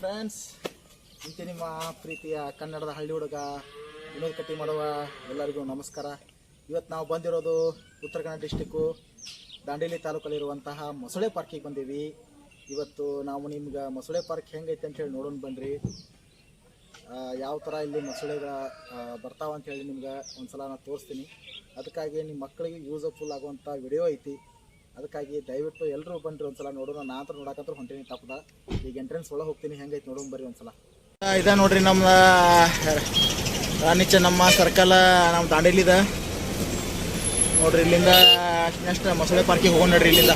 Friends ಇಂತೆ ನಿಮ್ಮ ಪ್ರೀತಿಯ ಕನ್ನಡದ ಹಳ್ಳಿ ಹುಡುಗ ವಿನೋದ್ ಕಟ್ಟಿ ಮಾಡುವ ಎಲ್ಲರಿಗೂ ನಮಸ್ಕಾರ. ಇವತ್ತು ನಾವು ಬಂದಿರೋದು ಉತ್ತರ ಕನ್ನಡ ಡಿಸ್ಟಿಕ್ಕು ದಾಂಡೇಲಿ ತಾಲೂಕಲ್ಲಿರುವಂತಹ ಮೊಸಳೆ ಪಾರ್ಕಿಗೆ ಬಂದೀವಿ. ಇವತ್ತು ನಾವು ನಿಮ್ಗೆ ಮೊಸಳೆ ಪಾರ್ಕ್ ಹೆಂಗೈತೆ ಅಂತ ಹೇಳಿ ನೋಡೋಣ ಬನ್ನಿರಿ ಯಾವ ಥರ ಇಲ್ಲಿ ಮೊಸಳೆಗಳ ಬರ್ತಾವ ಅಂತ ಹೇಳಿ ನಿಮ್ಗೆ ಒಂದ್ಸಲ ನಾನು ತೋರಿಸ್ತೀನಿ. ಅದಕ್ಕಾಗಿ ನಿಮ್ಮ ಮಕ್ಕಳಿಗೆ ಯೂಸಫುಲ್ ಆಗುವಂಥ ವಿಡಿಯೋ ಐತಿ. ಅದಕ್ಕಾಗಿ ದಯವಿಟ್ಟು ಎಲ್ಲರೂ ಬನ್ನಿರಿ ಒಂದ್ಸಲ ನೋಡೋಣ. ನಾ ಅಂತ ನೋಡಕಂತ್ರ ಹೊಂಟೀನಿ ತಪ್ಪದ ಈಗ ಎಂಟ್ರೆನ್ಸ್ ಒಳಗೆ ಹೋಗ್ತೀನಿ. ಹೆಂಗೈತೆ ನೋಡೋಣ ಬರ್ರಿ ಒಂದ್ಸಲ. ಇದ ನೋಡ್ರಿ ನಮ್ಮ ರಾಣಿಚ ನಮ್ಮ ಸರ್ಕಲ್ ನಮ್ಮ ದಾಂಡೇಲಿದ. ನೋಡ್ರಿ ಇಲ್ಲಿಂದ ನೆಕ್ಸ್ಟ್ ಮೊಸಳೆ ಪಾರ್ಕಿಗೆ ಹೋಗೋಣ ನೋಡ್ರಿ ಇಲ್ಲಿಂದ.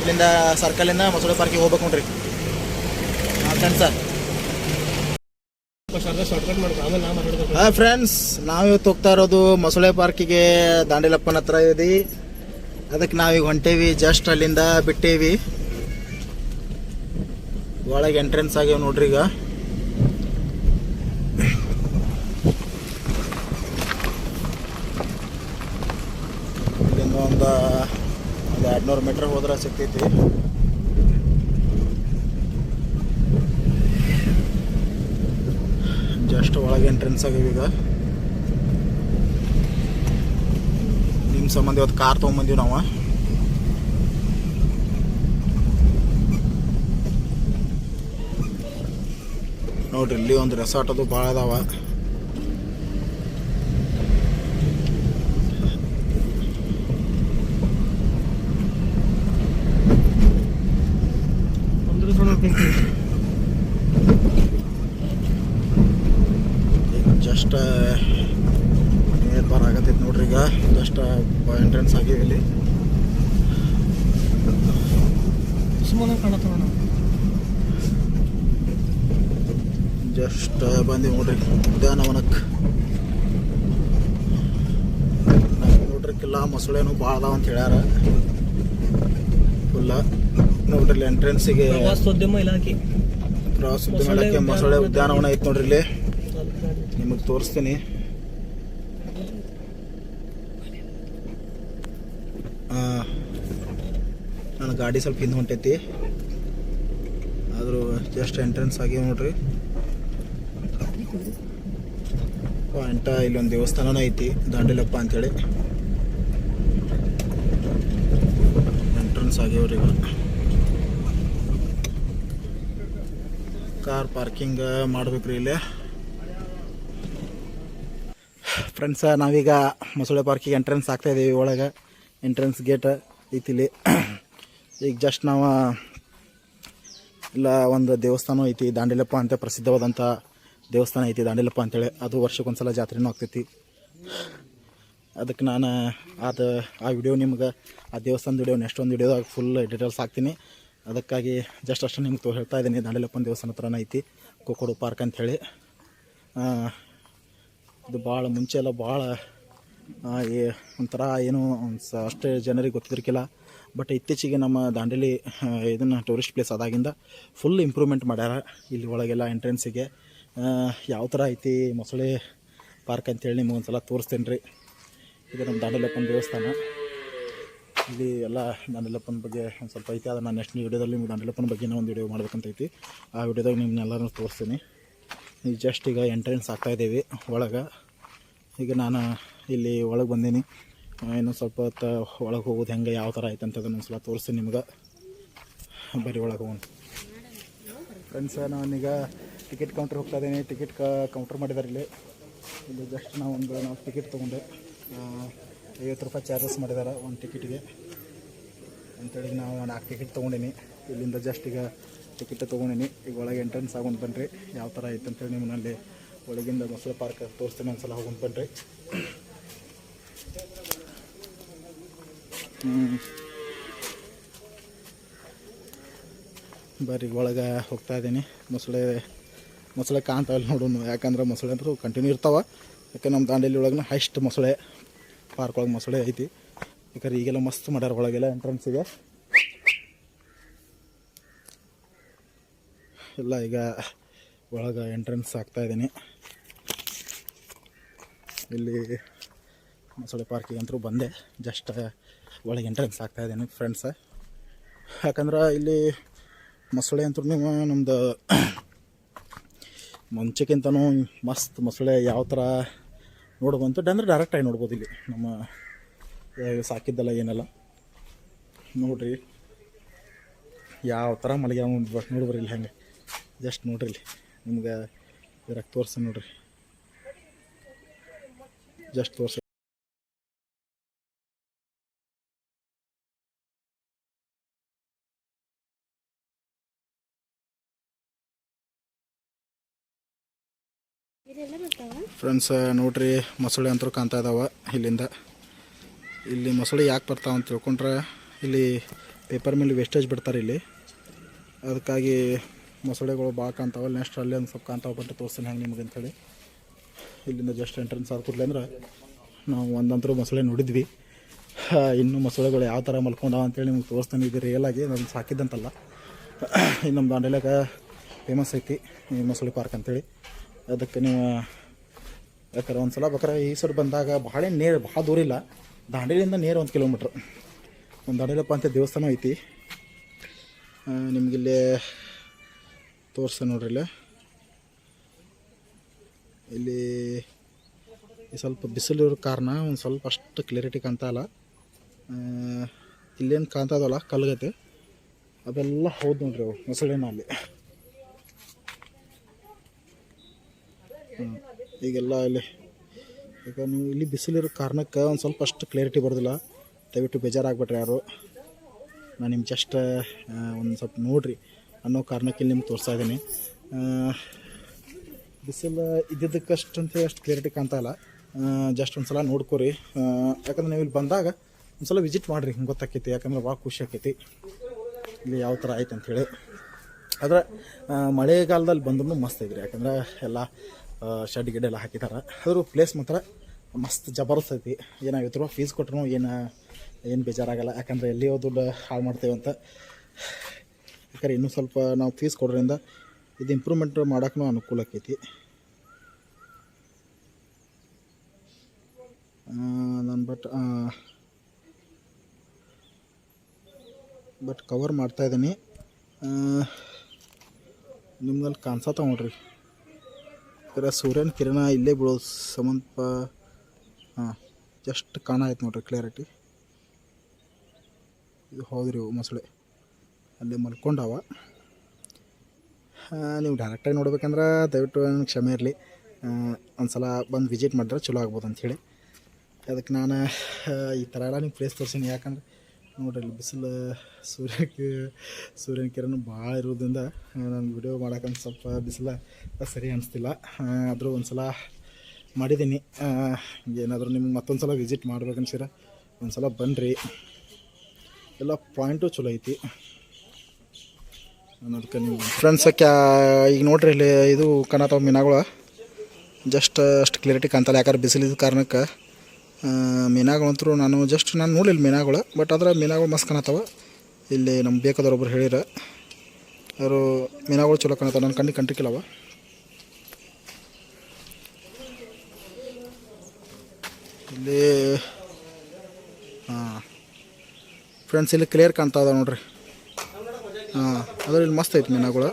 ಇಲ್ಲಿಂದ ಸರ್ಕಲಿಂದ ಮೊಸಳೆ ಪಾರ್ಕಿಗೆ ಹೋಗ್ಬೇಕು ನೋಡ್ರಿ. ಹಾಂ ಸರ್ ಫ್ರೆಂಡ್ಸ್ ನಾವಿವತ್ತು ಹೋಗ್ತಾ ಇರೋದು ಮೊಸಳೆ ಪಾರ್ಕಿಗೆ ದಾಂಡೇಲಪ್ಪನ ಹತ್ರ ಇದೆ ಅದಕ್ಕೆ ನಾವೀಗ ಹೊಂಟೇವಿ ಜಸ್ಟ್ ಅಲ್ಲಿಂದ ಬಿಟ್ಟೇವಿ. ಒಳಗೆ ಎಂಟ್ರೆನ್ಸ್ ಆಗ್ಯಾವ ನೋಡ್ರಿ ಈಗ. ಇಲ್ಲಿಂದ ಒಂದು ಒಂದು ಎರಡ್ನೂರು ಮೀಟ್ರ್ ಹೋದ್ರೆ ಸಿಗ್ತೈತಿ. ಜಸ್ಟ್ ಒಳಗೆ ಎಂಟ್ರೆನ್ಸ್ ಆಗಿವೆ ಈಗ. ಸಂಬಂಧ ಇವತ್ತು ಕಾರ್ ತೊಗೊಂಬಂದೀವಿ ನಾವು. ನೋಡ್ರಿ ಇಲ್ಲಿ ಒಂದು ರೆಸಾರ್ಟ್ ಅದು ಭಾಳ ಅದಾವ. ಜಸ್ಟ್ ಬಾರ್ ಆಗತ್ತೈತಿ ನೋಡ್ರಿ ಈಗ. ಜಸ್ಟ್ ಎಂಟ್ರೆನ್ಸ್ ಆಗಿವೆ ಇಲ್ಲಿ ಜಸ್ಟ್ ಬಂದೀವಿ ನೋಡ್ರಿ. ಉದ್ಯಾನವನಕ್ಕೆ ನೋಡ್ರಿ ಕಿಲ್ಲ ಮೊಸಳೆನು ಭಾಳ ಅದಾವ ಅಂತ ಹೇಳ್ಯಾರ. ಫುಲ್ಲ. ನೋಡ್ರಿ ಎಂಟ್ರೆನ್ಸಿಗೆ ಪ್ರವಾಸೋದ್ಯಮ ಇಲಾಖೆ. ಪ್ರವಾಸೋದ್ಯಮ ಮೊಸಳೆ ಮೊಸಳೆ ಉದ್ಯಾನವನ ಐತಿ ನೋಡ್ರಿ ಇಲ್ಲಿ. ನಿಮಗೆ ತೋರಿಸ್ತೀನಿ ಆ, ನನ್ನ ಗಾಡಿ ಸ್ವಲ್ಪ ಹಿಂದೆ ಹೊಂಟೈತಿ. ಆದರೂ ಜಸ್ಟ್ ಎಂಟ್ರೆನ್ಸ್ ಆಗಿ ನೋಡ್ರಿ. ಅಂಟ ಇಲ್ಲೊಂದು ದೇವಸ್ಥಾನನೂ ಐತಿ, ದಾಂಡಿಲಪ್ಪ ಅಂತೇಳಿ. ಎಂಟ್ರೆನ್ಸ್ ಆಗ್ಯಾವ್ರಿ ಕಾರ್ ಪಾರ್ಕಿಂಗ್ ಮಾಡ್ಬೇಕ್ರಿ ಇಲ್ಲಿ. ಫ್ರೆಂಡ್ಸ ನಾವೀಗ ಮೊಸಳೆ ಪಾರ್ಕಿಗೆ ಎಂಟ್ರೆನ್ಸ್ ಆಗ್ತಾ ಇದ್ದೀವಿ ಒಳಗೆ. ಎಂಟ್ರೆನ್ಸ್ ಗೇಟ್ ಐತಿಲಿ ಈಗ ಜಸ್ಟ್ ನಾವು ಇಲ್ಲ, ಒಂದು ದೇವಸ್ಥಾನ ಐತಿ, ದಾಂಡಿಲಪ್ಪ ಅಂತ ಪ್ರಸಿದ್ಧವಾದಂಥ ದೇವಸ್ಥಾನ ಐತಿ, ದಾಂಡಿಲಪ್ಪ ಅಂತೇಳಿ. ಅದು ವರ್ಷಕ್ಕೊಂದ್ಸಲ ಜಾತ್ರೆನೂ ಆಗ್ತೈತಿ. ಅದಕ್ಕೆ ನಾನು ಅದು ಆ ವಿಡಿಯೋ ನಿಮ್ಗೆ, ಆ ದೇವಸ್ಥಾನದ ವಿಡಿಯೋ ನೆಕ್ಸ್ಟ್ ಒಂದು ವಿಡಿಯೋದಾಗ ಫುಲ್ ಡೀಟೇಲ್ಸ್ ಹಾಕ್ತೀನಿ. ಅದಕ್ಕಾಗಿ ಜಸ್ಟ್ ಅಷ್ಟು ನಿಮ್ಗೆ ತೋ, ಹೇಳ್ತಾ ಇದ್ದೀನಿ. ದಾಂಡಿಲಪ್ಪನ ದೇವಸ್ಥಾನ ಹತ್ರನೇ ಐತಿ ಕೊಕ್ಕೋಡು ಪಾರ್ಕ್ ಅಂಥೇಳಿ ಇದು ಭಾಳ ಮುಂಚೆ ಎಲ್ಲ ಭಾಳ ಒಂಥರ ಏನು ಅಷ್ಟೇ ಜನರಿಗೆ ಗೊತ್ತಿದ್ರಿಕಿಲ್ಲ ಬಟ್ ಇತ್ತೀಚೆಗೆ ನಮ್ಮ ದಾಂಡೇಲಿ ಇದನ್ನು ಟೂರಿಸ್ಟ್ ಪ್ಲೇಸ್ ಆದಾಗಿಂದ ಫುಲ್ ಇಂಪ್ರೂವ್ಮೆಂಟ್ ಮಾಡ್ಯಾರ. ಇಲ್ಲಿ ಒಳಗೆಲ್ಲ ಎಂಟ್ರೆನ್ಸಿಗೆ ಯಾವ ಥರ ಐತಿ ಮೊಸಳೆ ಪಾರ್ಕ್ ಅಂತೇಳಿ ನಿಮ್ಗೆ ಒಂದು ಸಲ ತೋರಿಸ್ತೇನೆ ರೀ. ಇದು ನಮ್ಮ ದಾಂಡೇಲಪ್ಪನ ದೇವಸ್ಥಾನ. ಇಲ್ಲಿ ಎಲ್ಲ ದಾಂಡೇಲಪ್ಪನ ಬಗ್ಗೆ ಒಂದು ಸ್ವಲ್ಪ ಐತಿ. ಅದನ್ನು ನಾನು ನೆಕ್ಸ್ಟ್ ವೀಡಿಯೋದಲ್ಲಿ ನಿಮ್ಗೆ ದಾಂಡೇಲಪ್ಪನ ಬಗ್ಗೆ ಒಂದು ವಿಡಿಯೋ ಮಾಡ್ಬೇಕಂತೈತಿ ಆ ವಿಡಿಯೋದಾಗ ನಿಮ್ಮನ್ನೆಲ್ಲರೂ ತೋರಿಸ್ತೀನಿ. ಈಗ ಜಸ್ಟ್ ಈಗ ಎಂಟ್ರೆನ್ಸ್ ಆಗ್ತಾ ಇದ್ದೀವಿ ಒಳಗೆ. ಈಗ ನಾನು ಇಲ್ಲಿ ಒಳಗೆ ಬಂದೀನಿ. ಇನ್ನೂ ಸ್ವಲ್ಪ ಹೊತ್ತು ಒಳಗೆ ಹೋಗೋದು ಹೆಂಗೆ, ಯಾವ ಥರ ಆಯ್ತು ಅಂತದನ್ನು ಒಂದು ಸ್ವಲ್ಪ ತೋರಿಸ್ತೀನಿ ನಿಮ್ಗೆ. ಬರೀ ಒಳಗೆ ಹೋಗೋಣ. ಫ್ರೆಂಡ್ಸ್ ನಾನೀಗ ಟಿಕೆಟ್ ಕೌಂಟ್ರ್ ಹೋಗ್ತಾ ಇದ್ದೀನಿ. ಟಿಕೆಟ್ ಕೌಂಟ್ರ್ ಮಾಡಿದ್ದಾರೆ ಇಲ್ಲಿ. ಇಲ್ಲಿ ಜಸ್ಟ್ ನಾವು ಒಂದು ನಾವು ಟಿಕೆಟ್ ತೊಗೊಂಡೆ. ಐವತ್ತು ರೂಪಾಯಿ ಚಾರ್ಜಸ್ ಮಾಡಿದ್ದಾರೆ ಒಂದು ಟಿಕೆಟಿಗೆ ಅಂತೇಳಿ ನಾವು ನಾಲ್ಕು ಟಿಕೆಟ್ ತೊಗೊಂಡಿನಿ. ಇಲ್ಲಿಂದ ಜಸ್ಟ್ ಈಗ ಟಿಕೆಟ್ ತೊಗೊಂಡಿನಿ. ಈಗ ಒಳಗೆ ಎಂಟ್ರೆನ್ಸ್ ಆಗೊಂಡು ಬನ್ನಿರಿ ಯಾವ ಥರ ಐತೆ ಅಂತೇಳಿ ನಿಮ್ಮಲ್ಲಿ ಒಳಗಿಂದ ಮೊಸಳೆ ಪಾರ್ಕ್ ತೋರಿಸ್ತೀನಿ, ಒಂದ್ಸಲ ಹೋಗೊಂಡು ಬನ್ನಿರಿ ಬರ್ರಿ ಒಳಗೆ ಹೋಗ್ತಾ ಇದ್ದೀನಿ. ಮೊಸಳೆ ಮೊಸಳೆ ಕಾಣ್ತಾವಲ್ಲ ನೋಡೋಣ ಯಾಕಂದ್ರೆ ಮೊಸಳೆ ಅಂತೂ ಕಂಟಿನ್ಯೂ ಇರ್ತಾವೆ. ಯಾಕೆ ನಮ್ಮ ದಾಂಡೇಲಿ ಒಳಗೆ ಹೈಸ್ಟ್ ಮೊಸಳೆ ಪಾರ್ಕ್ ಒಳಗೆ ಮೊಸಳೆ ಐತಿ. ಯಾಕಂದ್ರೆ ಈಗೆಲ್ಲ ಮಸ್ತ್ ಮಾಡ್ಯಾರ ಒಳಗೆಲ್ಲ ಎಂಟ್ರೆನ್ಸಿಗೆ ಎಲ್ಲ ಈಗ ಒಳಗೆ ಎಂಟ್ರೆನ್ಸ್ ಆಗ್ತಾ ಇದ್ದೀನಿ. ಇಲ್ಲಿ ಮೊಸಳೆ ಪಾರ್ಕಿಗೆ ಅಂತೂ ಬಂದೆ. ಜಸ್ಟ್ ಒಳಗೆ ಎಂಟ್ರೆನ್ಸ್ ಆಗ್ತಾ ಇದ್ದೀನಿ ಫ್ರೆಂಡ್ಸ ಯಾಕಂದ್ರೆ ಇಲ್ಲಿ ಮೊಸಳೆ ಅಂತೂ ನಮ್ಮದು ಮುಂಚೆಕ್ಕಿಂತನೂ ಮಸ್ತ್ ಮೊಸಳೆ ಯಾವ ಥರ ನೋಡ್ಬಂತು ಅಂದ್ರೆ ಡೈರೆಕ್ಟಾಗಿ ನೋಡ್ಬೋದು ಇಲ್ಲಿ. ನಮ್ಮ ಸಾಕಿದ್ದಲ್ಲ ಸಾಕಿದ್ದೆಲ್ಲ ಏನೆಲ್ಲ. ನೋಡ್ರಿ. ಯಾವ ಥರ ಮಲಗ್ಯಾವ ನೋಡ್ಬರಿ ಇಲ್ಲಿ ಹೆಂಗೆ. ಜಸ್ಟ್ ನೋಡ್ರಿ ಇಲ್ಲಿ. ನಿಮ್ಗೆ ಇದ್ರಾಗ ತೋರಿಸ ನೋಡ್ರಿ. ಜಸ್ಟ್ ತೋರ್ಸ ಫ್ರೆಂಡ್ಸ್ ನೋಡ್ರಿ, ಮೊಸಳೆ ಅಂತೂ ಕಾಣ್ತಾ ಇದಾವೆ ಇಲ್ಲಿಂದ. ಇಲ್ಲಿ ಮೊಸಳೆ ಯಾಕೆ ಬರ್ತಾವ ಅಂತ ತಿಳ್ಕೊಂಡ್ರೆ, ಇಲ್ಲಿ ಪೇಪರ್ ಮೇಲೆ ವೇಸ್ಟೇಜ್ ಬಿಡ್ತಾರೆ ಇಲ್ಲಿ. ಅದಕ್ಕಾಗಿ ಮೊಸಳೆಗಳು ಭಾಳ ಕಾಣ್ತಾವ ನೆಕ್ಸ್ಟ್ ಅಲ್ಲಿ ಒಂದು ಸ್ವಲ್ಪ ಕಾಣ್ತಾವ ಬಂದು ತೋರಿಸ್ತೀನಿ ಹೆಂಗೆ ನಿಮಗೆ ಅಂಥೇಳಿ ಇಲ್ಲಿಂದ ಜಸ್ಟ್ ಎಂಟ್ರೆನ್ಸ್ ಆದ ಕೂಡಲೇ ಅಂದ್ರೆ, ನಾವು ಒಂದಂತರೂ ಮೊಸಳೆ ನೋಡಿದ್ವಿ. ಇನ್ನೂ ಮೊಸಳೆಗಳು ಯಾವ ಥರ ಮಲ್ಕೊಂಡಾವ ಅಂತೇಳಿ ನಿಮ್ಗೆ ತೋರಿಸ್ತೀನಿ. ಇದು ರಿಯಲಾಗಿ ನಾನು ಸಾಕಿದ್ದಂತಲ್ಲ. ಇದು ನಮ್ಮ ದಾಂಡೇಲಾಗ ಫೇಮಸ್ ಐತಿ ಈ ಮೊಸಳೆ ಪಾರ್ಕ್ ಅಂತೇಳಿ. ಅದಕ್ಕೆ ನೀವು ಯಾಕಂದ್ರೆ ಒಂದು ಸಲ ಬೇಕಾರೆ ಈ ಸೈಡ್ ಬಂದಾಗ ಭಾಳ ನೇರ ಭಾಳ ದೂರ ಇಲ್ಲ. ದಾಂಡೇಲಿಂದ ನೇರ ಒಂದು ಕಿಲೋಮೀಟ್ರ್. ಒಂದು ದಾಂಡೇಲಪ್ಪ ಅಂತ ದೇವಸ್ಥಾನ ಐತಿ. ನಿಮಗಿಲ್ಲಿ ತೋರಿಸ ನೋಡ್ರಿ ಇಲ್ಲ. ಇಲ್ಲಿ ಸ್ವಲ್ಪ ಬಿಸಿಲು ಇರೋ ಕಾರಣ ಒಂದು ಸ್ವಲ್ಪ ಅಷ್ಟು ಕ್ಲಿಯರಿಟಿ ಕಾಣ್ತಾ ಇಲ್ಲ. ಇಲ್ಲೇನು ಕಾಣ್ತಾ ಕಲ್ಗತೆ. ಅದೆಲ್ಲ ಹೌದು ನೋಡ್ರಿ ಅವು ಮೊಸಳೆನ ಅಲ್ಲಿ. ಹ್ಮ್. ಈಗೆಲ್ಲ ಇಲ್ಲಿ ಈಗ ನೀವು ಇಲ್ಲಿ ಬಿಸಿಲಿರೋ ಕಾರಣಕ್ಕೆ ಒಂದು ಸ್ವಲ್ಪ ಅಷ್ಟು ಕ್ಲಿಯರಿಟಿ ಬರೋದಿಲ್ಲ. ದಯವಿಟ್ಟು ಬೇಜಾರಾಗ್ಬಿಟ್ರೆ ಯಾರು. ನಾನು ನಿಮ್ಗೆ ಜಸ್ಟ್ ಒಂದು ಸ್ವಲ್ಪ ನೋಡ್ರಿ ಅನ್ನೋ ಕಾರಣಕ್ಕೆ ಇಲ್ಲಿ ನಿಮ್ಗೆ ತೋರಿಸ್ತಾ ಇದ್ದೀನಿ. ಬಿಸಿಲು ಅಂತ ಅಷ್ಟು ಕ್ಲಿಯರಿಟಿ ಕಾಣ್ತಾ ಇಲ್ಲ. ಜಸ್ಟ್ ಒಂದು ಸಲ ನೋಡ್ಕೊರಿ. ಯಾಕಂದ್ರೆ ನೀವು ಇಲ್ಲಿ ಬಂದಾಗ ಒಂದು ಸಲ ವಿಸಿಟ್ ಮಾಡಿರಿ ಹಿಂಗೆ ಗೊತ್ತಾಕೈತಿ, ಯಾಕಂದ್ರೆ ಭಾಳ ಖುಷಿ ಆಕೈತಿ. ಇಲ್ಲಿ ಯಾವ ಥರ ಆಯ್ತು ಅಂಥೇಳಿ ಆದರೆ ಮಳೆಗಾಲದಲ್ಲಿ ಬಂದ್ರೂ ಮಸ್ತ್ ಐತ್ರಿ, ಯಾಕಂದ್ರೆ ಎಲ್ಲ ಶೆಡ್ ಗಿಡ್ ಎಲ್ಲ ಹಾಕಿದ್ದಾರೆ ಆದರೂ ಪ್ಲೇಸ್ ಮಾತ್ರ ಮಸ್ತ್ ಜಬರ್ದಸ್ತ್ ಐತಿ. ಏನಾಗಿತ್ತು ಫೀಸ್ ಕೊಟ್ಟರು ಏನು ಏನು ಬೇಜಾರಾಗಲ್ಲ. ಯಾಕಂದರೆ ಎಲ್ಲಿಯೋ ದುಡ್ಡು ಹಾಳು ಮಾಡ್ತೇವೆ ಅಂತ. ಯಾಕಂದರೆ ಇನ್ನೂ ಸ್ವಲ್ಪ ನಾವು ಫೀಸ್ ಕೊಡೋದ್ರಿಂದ ಇದು ಇಂಪ್ರೂವ್ಮೆಂಟ್ ಮಾಡೋಕ್ಕೂ ಅನುಕೂಲ ಆಕೈತಿ ನಾನು ಬಟ್ ಬಟ್ ಕವರ್ ಮಾಡ್ತಾಯಿದ್ದೀನಿ ನಿಮ್ಗಲ್ಲಿ ಕಾಣಿಸತ್ತ ನೋಡ್ರಿ ಯಾಕಂದ್ರೆ ಸೂರ್ಯನ ಕಿರಣ ಇಲ್ಲೇ ಬಿಡೋ ಸಂಬಂಧ ಹಾಂ ಜಸ್ಟ್ ಕಾಣಾಯ್ತು ನೋಡ್ರಿ ಕ್ಲಿಯರಿಟಿ ಇದು ಹೌದ್ರಿ ಮೊಸಳೆ. ಅಲ್ಲೇ ಮಲ್ಕೊಂಡವ. ನೀವು ಡೈರೆಕ್ಟಾಗಿ ನೋಡ್ಬೇಕಂದ್ರೆ ದಯವಿಟ್ಟು ನನಗೆ ಕ್ಷಮೆ ಇರಲಿ. ಒಂದು ಸಲ ಬಂದು ವಿಸಿಟ್ ಮಾಡಿದ್ರೆ ಚಲೋ ಆಗ್ಬೋದು ಅಂಥೇಳಿ ಅದಕ್ಕೆ ನಾನು ಈ ಥರ ಎಲ್ಲ ನಿಮ್ಗೆ ಪ್ಲೇಸ್ ತೋರಿಸೀನಿ. ಯಾಕಂದ್ರೆ ನೋಡ್ರಿ ಇಲ್ಲಿ ಬಿಸಿಲು, ಸೂರ್ಯಕ್ಕೆ, ಸೂರ್ಯನ ಕಿರಣ ಭಾಳ ಇರೋದ್ರಿಂದ ನಾನು ವಿಡಿಯೋ ಮಾಡೋಕ್ಕಂತ ಸ್ವಲ್ಪ ಬಿಸಿಲ ಸರಿ ಅನಿಸ್ತಿಲ್ಲ. ಆದರೂ ಒಂದು ಸಲ ಮಾಡಿದ್ದೀನಿ ಏನಾದರೂ ನಿಮ್ಗೆ ಮತ್ತೊಂದು ಸಲ ವಿಸಿಟ್ ಮಾಡ್ಬೇಕನ್ಸಿರ ಒಂದು ಸಲ ಬನ್ನಿರಿ ಎಲ್ಲ ಪಾಯಿಂಟು ಚಲೋ ಐತಿ. ಅನ್ನೋದಕ್ಕೆ ನೀವು ಫ್ರೆಂಡ್ಸ್ ಕ್ಯಾ, ಈಗ ನೋಡ್ರಿ ಇಲ್ಲಿ ಇದು ಕಾಣತಾವ ಮೀನಾಗಳು. ಜಸ್ಟ್ ಅಷ್ಟು ಕ್ಲಿಯರಿಟಿ ಕಾಣ್ತಲ್ಲ, ಯಾಕಂದ್ರೆ ಬಿಸಿಲಿದ ಕಾರಣಕ್ಕೆ. ಮೀನಾಗಳಂತರೂ ನಾನು ಜಸ್ಟ್ ನಾನು ನೋಡಿಲ್ಲ ಮೀನಾಗಳು ಬಟ್ ಆದ್ರೆ ಮೀನಾಗಳು ಮಸ್ತ್ ಕಾಣತ್ತವ. ಇಲ್ಲಿ ನಮ್ಮ ಬೇಕಾದವ್ರು ಒಬ್ಬರು ಹೇಳಿರ. ಅವರು ಮೀನಾಗಳು ಚಲೋ ಕಾಣತ್ತವ ನನ್ನ ಕಣ್ಣಿಗೆ ಕಂಟಿಕ್ಕಿಲ್ಲವ ಇಲ್ಲಿ ಹಾಂ ಫ್ರೆಂಡ್ಸ್ ಇಲ್ಲಿ ಕ್ಲಿಯರ್ ಕಾಣ್ತಾ ಇದಾವೆ ನೋಡ್ರಿ. ಹಾಂ ಅದ್ರ ಇಲ್ಲಿ ಮಸ್ತ್ ಐತೆ ಮೀನಾಗಳು.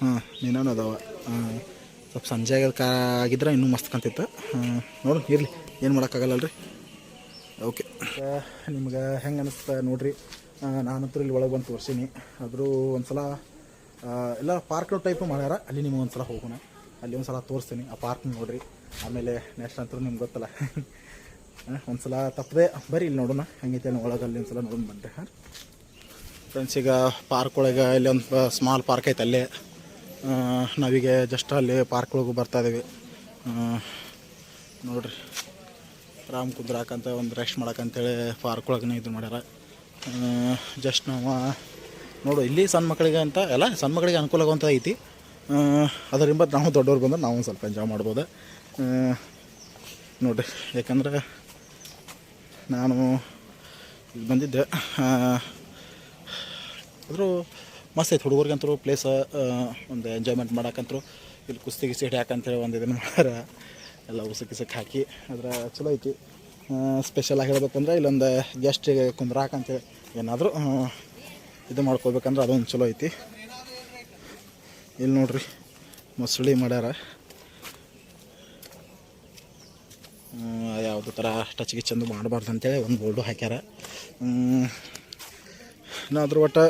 ಹಾಂ, ಮೀನಾನು ಅದಾವ. ಹಾಂ ಸ್ವಲ್ಪ ಸಂಜೆ ಆಗಿದ್ರೆ ಇನ್ನೂ ಮಸ್ತ್ ಕಾಣ್ತಿತ್ತು. ನೋಡಿ, ಇರಲಿ. ಏನು ಮಾಡೋಕ್ಕಾಗಲ್ಲಲ್ರಿ? ಓಕೆ ನಿಮ್ಗೆ ಹೆಂಗೆ ಅನಿಸ್ತಾ ನೋಡ್ರಿ. ನಾನಂತೂ ಇಲ್ಲಿ ಒಳಗೆ ಬಂದು ತೋರಿಸೀನಿ. ಆದರೂ ಒಂದು ಸಲ ಎಲ್ಲ ಪಾರ್ಕ್ ಟೈಪ್ ಮಾಡ್ಯಾರ, ಅಲ್ಲಿ ನಿಮ್ಗೆ ಒಂದು ಸಲ ಹೋಗೋಣ. ಅಲ್ಲಿ ಒಂದು ಸಲ ತೋರಿಸ್ತೀನಿ ಆ ಪಾರ್ಕ್ ನೋಡ್ರಿ. ಆಮೇಲೆ ನೆಕ್ಸ್ಟ್ ಅಂತೂ ನಿಮ್ಗೆ ಗೊತ್ತಲ್ಲ. ಒಂದು ಸಲ ತಪ್ಪದೆ ಬರ್ರಿ ಇಲ್ಲಿ ನೋಡೋಣ. ಹೆಂಗೈತೆ ಅನ್ನೋ ಒಳಗೆ ಅಲ್ಲಿ ಒಂದು ಸಲ ನೋಡೋಣ ಬನ್ರಿ, ಹಾಂ. ಫ್ರೆಂಡ್ಸ್ ಈಗ ಪಾರ್ಕ್ ಒಳಗೆ ಇಲ್ಲಿ ಒಂದು ಸ್ಮಾಲ್ ಪಾರ್ಕ್ ಐತೆ ಅಲ್ಲೇ. ನಾವೀಗ ಜಸ್ಟ್ ಅಲ್ಲಿ ಪಾರ್ಕ್ ಒಳಗೂ ಬರ್ತಾ ಇದ್ದೀವಿ ನೋಡ್ರಿ. ರಾಮ್ ಕುಂದ್ರಾಕಂತ ಒಂದು ರೆಸ್ಟ್ ಮಾಡಕ್ಕಂತೇಳಿ ಪಾರ್ಕ್ ಒಳಗೆ ಇದು ಮಾಡ್ಯಾರ. ಜಸ್ಟ್ ನಾವು ನೋಡು, ಇಲ್ಲಿ ಸಣ್ಣ ಮಕ್ಕಳಿಗೆ ಅಂತ ಎಲ್ಲ ಸಣ್ಣ ಮಕ್ಕಳಿಗೆ ಅನುಕೂಲ ಆಗುವಂಥ ಐತಿ. ಅದರಿಂದ ನಾವು ದೊಡ್ಡವ್ರು ಬಂದ್ರೆ ನಾವು ಸ್ವಲ್ಪ ಎಂಜಾಯ್ ಮಾಡ್ಬೋದು. ನೋಡಿರಿ, ಯಾಕಂದ್ರೆ ನಾನು ಇಲ್ಲಿ ಬಂದಿದ್ದೆ. ಆದರೂ ಮಸ್ತ್ ಐತೆ ಹುಡುಗರಿಗಂತರೂ ಪ್ಲೇಸ ಒಂದು ಎಂಜಾಯ್ಮೆಂಟ್ ಮಾಡೋಕ್ಕಂತರೂ ಇಲ್ಲಿ ಕುಸ್ತಿ ಗಿಸ್ತಿ ಹಿಡಿಯಾಕಂತೇಳಿ ಒಂದು ಇದನ್ನು ಮಾಡ್ಯಾರ. ಎಲ್ಲ ಉಸಕ್ ಗಿಸಕ್ ಹಾಕಿ ಅದ್ರ ಚಲೋ ಐತಿ. ಸ್ಪೆಷಲ್ ಆಗಿ ಹೇಳ್ಬೇಕಂದ್ರೆ ಇಲ್ಲೊಂದು ಗೆಸ್ಟಿಗೆ ಕುಂದ್ರಾಕಂತೇಳಿ ಏನಾದರೂ ಇದು ಮಾಡ್ಕೋಬೇಕಂದ್ರೆ ಅದೊಂದು ಚಲೋ ಐತಿ. ಇಲ್ಲಿ ನೋಡ್ರಿ, ಮೊಸಳಿ ಮಾಡ್ಯಾರ. ಯಾವುದೇ ಥರ ಟಚ್ಗೆ ಚಂದ ಮಾಡಬಾರ್ದು ಅಂತೇಳಿ ಒಂದು ಬೋರ್ಡು ಹಾಕ್ಯಾರ. ಇನ್ನಾದ್ರೂ ಒಟ್ಟು,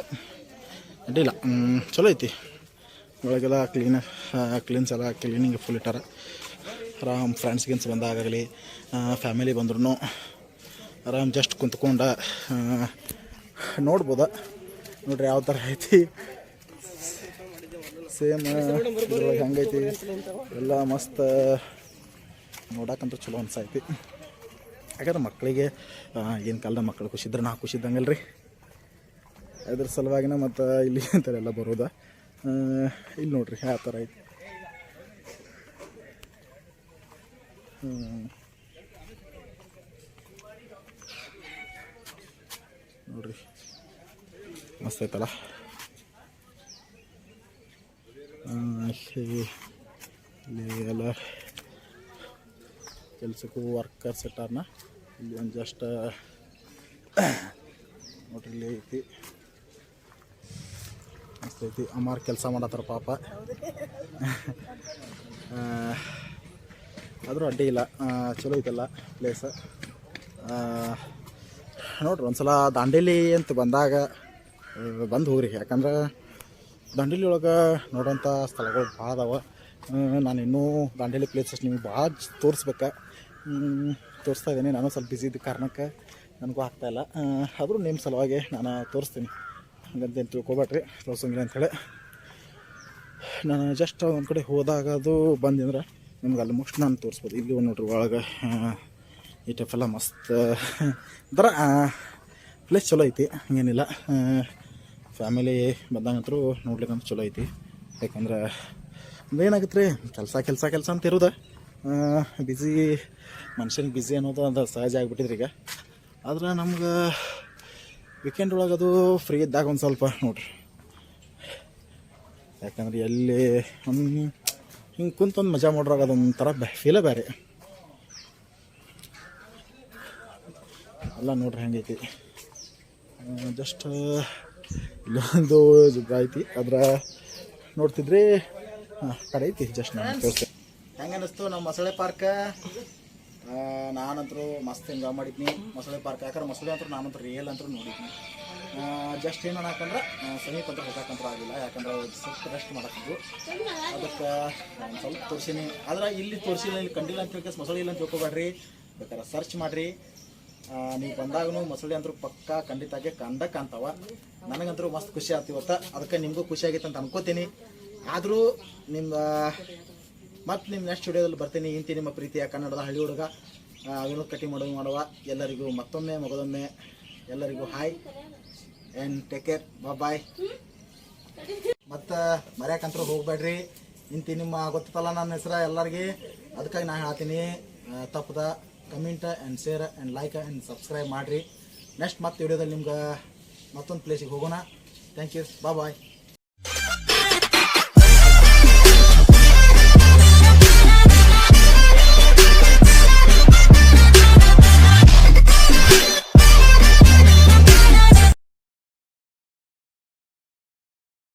ಅಡ್ಡಿಲ್ಲ. ಚಲೋ ಐತಿ. ಒಳಗೆಲ್ಲ ಕ್ಲೀನ ಕ್ಲೀನ್ಸ್ ಎಲ್ಲ ಕ್ಲೀನಿಂಗ್ ಫುಲ್ ಇಟ್ಟಾರ. ಆರಾಮ್ ಫ್ರೆಂಡ್ಸ್ ಗಿನ್ಸ್ ಬಂದಾಗಲಿ ಫ್ಯಾಮಿಲಿ ಬಂದ್ರೂ ಆರಾಮ್ ಜಸ್ಟ್ ಕುಂತ್ಕೊಂಡ ನೋಡ್ಬೋದ? ನೋಡ್ರಿ ಯಾವ ಥರ ಐತಿ? ಸೇಮ್ ಹೆಂಗೈತಿ? ಎಲ್ಲ ಮಸ್ತ್. ನೋಡಕ್ಕಂತೂ ಚಲೋ ಅನ್ಸೈತಿ. ಯಾಕಂದ್ರೆ ಮಕ್ಕಳಿಗೆ ಏನು ಕಾಲದ ಮಕ್ಕಳು ಖುಷಿದ್ರೆ ನಾ ಖುಷಿ ಇದ್ದಂಗಲ್ರಿ. ಅದ್ರ ಸಲುವಾಗಿನ ಮತ್ತು ಇಲ್ಲಿ ಅಂತಾರೆಲ್ಲ ಬರೋದ. ಇಲ್ಲಿ ನೋಡ್ರಿ ಯಾವ ಥರ ಐತಿ. ನೋಡ್ರಿ. ಮಸ್ತ್ ಐತಲ್ಲ? ಇಲ್ಲಿ ಎಲ್ಲ ಕೆಲ್ಸಕ್ಕೂ ವರ್ಕರ್ಸ್ ಇಟ್ಟಾರನ. ಇಲ್ಲಿ ಒಂದು ಜಸ್ಟ್ ನೋಡ್ರಿ, ಇಲ್ಲಿ ಐತಿ. ಐತಿ ಅಮ್ಮಾರು ಕೆಲಸ ಮಾಡತ್ತಾರ ಪಾಪ. ಆದರೂ ಅಡ್ಡಿ ಇಲ್ಲ. ಚಲೋ ಐತಲ್ಲ ಪ್ಲೇಸ ನೋಡ್ರಿ ಒಂದ್ಸಲ ದಾಂಡೇಲಿ ಅಂತ ಬಂದಾಗ, ಬಂದು ಹೋಗ್ರಿ. ಯಾಕಂದ್ರೆ ದಾಂಡೇಲಿ ಒಳಗೆ ನೋಡೋಂಥ ಸ್ಥಳಗಳು ಭಾಳ ಅದಾವೆ. ನಾನು ಇನ್ನೂ ದಾಂಡೇಲಿ ಪ್ಲೇಸಸ್ ನಿಮ್ಗೆ ಭಾಳ ತೋರಿಸ್ಬೇಕು. ತೋರಿಸ್ತಾ ಇದ್ದೀನಿ ನಾನು ಸ್ವಲ್ಪ ಬ್ಯುಸಿ ಇದ್ದ ಕಾರಣಕ್ಕೆ ನನಗೂ ಆಗ್ತಾಯಿಲ್ಲ ಆದರೂ ನಿಮ್ಮ ಸಲುವಾಗಿ ನಾನು ತೋರಿಸ್ತೀನಿ. ಹಂಗಂತ ಏನು ತಿಳ್ಕೊಬೇಡ್ರಿ ತೋರ್ಸಂಗಿಲ್ಲ ಅಂಥೇಳಿ ನಾನು ಜಸ್ಟ್ ಒಂದು ಕಡೆ ಹೋದಾಗ ಅದು ಬಂದಿಂದ್ರೆ ನಿಮ್ಗೆ ಆಲ್ಮೋಸ್ಟ್ ನಾನು ತೋರಿಸ್ಬೋದು. ಇಲ್ಲಿ ಒಂದು ನೋಡ್ರಿ ಒಳಗೆ ಈ ಟೈಪೆಲ್ಲ ಮಸ್ತ್. ಒಂಥರ ಪ್ಲೇಸ್ ಚಲೋ ಐತಿ, ಹಂಗೇನಿಲ್ಲ. ಫ್ಯಾಮಿಲಿ ಬಂದಂಗಂತರೂ ನೋಡ್ಲಿಕ್ಕಂತ ಚಲೋ ಐತಿ. ಯಾಕಂದ್ರೆ ಏನಾಗುತ್ತೆ ರೀ ಕೆಲಸ ಕೆಲಸ ಕೆಲಸ ಅಂತ ಇರೋದು. ಬ್ಯುಸಿ ಮನುಷ್ಯನಿಗೆ ಬ್ಯುಸಿ ಅನ್ನೋದು ಅದು ಸಹಜ ಆಗಿಬಿಟ್ಟಿದ್ರಿ ಈಗ. ಆದ್ರೆ ನಮ್ಗೆ ವೀಕೆಂಡ್ ಒಳಗೆ ಅದು ಫ್ರೀ ಇದ್ದಾಗ ಒಂದು ಸ್ವಲ್ಪ ನೋಡ್ರಿ. ಯಾಕಂದ್ರೆ ಎಲ್ಲಿ ಒಂದು ಹಿಂಗೆ ಕುಂತೊಂದು ಮಜಾ ಮಾಡ್ರಾಗ ಅದೊಂಥರ ಬೆ ಫೀಲೇ ಬೇರೆ ಎಲ್ಲ ನೋಡ್ರಿ ಹೆಂಗೈತಿ. ಜಸ್ಟ್ ಇಲ್ಲೊಂದು ಜುಗ್ಗ ಐತಿ. ಅದ್ರ ನೋಡ್ತಿದ್ರಿ ಹಾಂ ಕಡೆ ಐತಿ ಜಸ್ಟ್ ನಾನು ತೋರಿಸ್ತೆ ಹೆಂಗೆ ಅನ್ನಿಸ್ತು ನಮ್ಮ ಮೊಸಳೆ ಪಾರ್ಕ? ನಾನಂತರೂ ಮಸ್ತ್ ಎಂಜಾಯ್ ಮಾಡಿದ್ನಿ. ಮೊಸಳೆ ಪಾರ್ಕ್, ಯಾಕಂದ್ರೆ ಮೊಸಳೆ ಅಂತೂ ನಾನಂತೂ ರಿಯಲ್ ಅಂತೂ ನೋಡಿದ್ನಿ. ಜಸ್ಟ್ ಏನು ಅನ್ನಕಂದ್ರೆ ಸಮೀಪ ಅಂತ ಹೋಗಕ್ಕಂತೂ ಆಗಿಲ್ಲ. ಯಾಕಂದ್ರೆ ಸ್ವಲ್ಪ ರೆಸ್ಟ್ ಮಾಡಕ್ಕಿದ್ದು ಅದಕ್ಕೆ ನಾನು ಸ್ವಲ್ಪ ತೋರಿಸೀನಿ. ಆದ್ರೆ ಇಲ್ಲಿ ತೋರಿಸಿಲ್ಲ, ಇಲ್ಲಿ ಕಂಡಿಲ್ಲ ಅಂತ ಹೇಳಿ ಮೊಸಳೆ ಇಲ್ಲ ಅಂತ ತಿಳ್ಕೊಬೇಡ್ರಿ. ಬೇಕಾದ್ರೆ ಸರ್ಚ್ ಮಾಡಿರಿ. ನೀವು ಬಂದಾಗೂ ಮೊಸಳೆ ಅಂತೂ ಪಕ್ಕ ಖಂಡಿತಾಗೆ ಕಂಡ ಕಾಣ್ತಾವ. ನನಗಂತೂ ಮಸ್ತ್ ಖುಷಿ ಆಗ್ತಿವತ್ತ. ಅದಕ್ಕೆ ನಿಮಗೂ ಖುಷಿ ಆಗಿತ್ತು ಅಂತ ಅನ್ಕೋತೀನಿ. ಆದರೂ ನಿಮ್ಮ ಮತ್ತು ನಿಮ್ಮ ನೆಕ್ಸ್ಟ್ ವಿಡಿಯೋದಲ್ಲಿ ಬರ್ತೀನಿ, ಇಂತಿ ನಿಮ್ಮ ಪ್ರೀತಿಯ ಕನ್ನಡದ ಹಳ್ಳಿ ಹುಡುಗ. ಅದನ್ನು ಕಟ್ಟಿ ಮಾಡೋದು ಮಾಡುವ. ಎಲ್ಲರಿಗೂ ಮತ್ತೊಮ್ಮೆ, ಮಗದೊಮ್ಮೆ, ಎಲ್ಲರಿಗೂ ಹಾಯ್ ಆ್ಯಂಡ್ ಟೇಕ್ ಕೇರ್ ಬಾ ಬಾಯ್ ಮತ್ತು ಮರ್ಯಾಕಂತೂ ಹೋಗ್ಬೇಡ್ರಿ. ಇಂತಿ ನಿಮ್ಮ ಗೊತ್ತಲ್ಲ ನನ್ನ ಹೆಸರು, ಎಲ್ಲರಿಗೆ. ಅದಕ್ಕಾಗಿ ನಾನು ಹೇಳ್ತೀನಿ ತಪ್ಪದ comment and share and like and subscribe ಮಾಡಿರಿ. ನೆಕ್ಸ್ಟ್ ಮತ್ತೆ ವಿಡಿಯೋದಲ್ಲಿ ನಿಮ್ಗೆ ಮತ್ತೊಂದು ಪ್ಲೇಸಿಗೆ ಹೋಗೋಣ. ಥ್ಯಾಂಕ್ ಯು ಬಾ ಬಾಯ್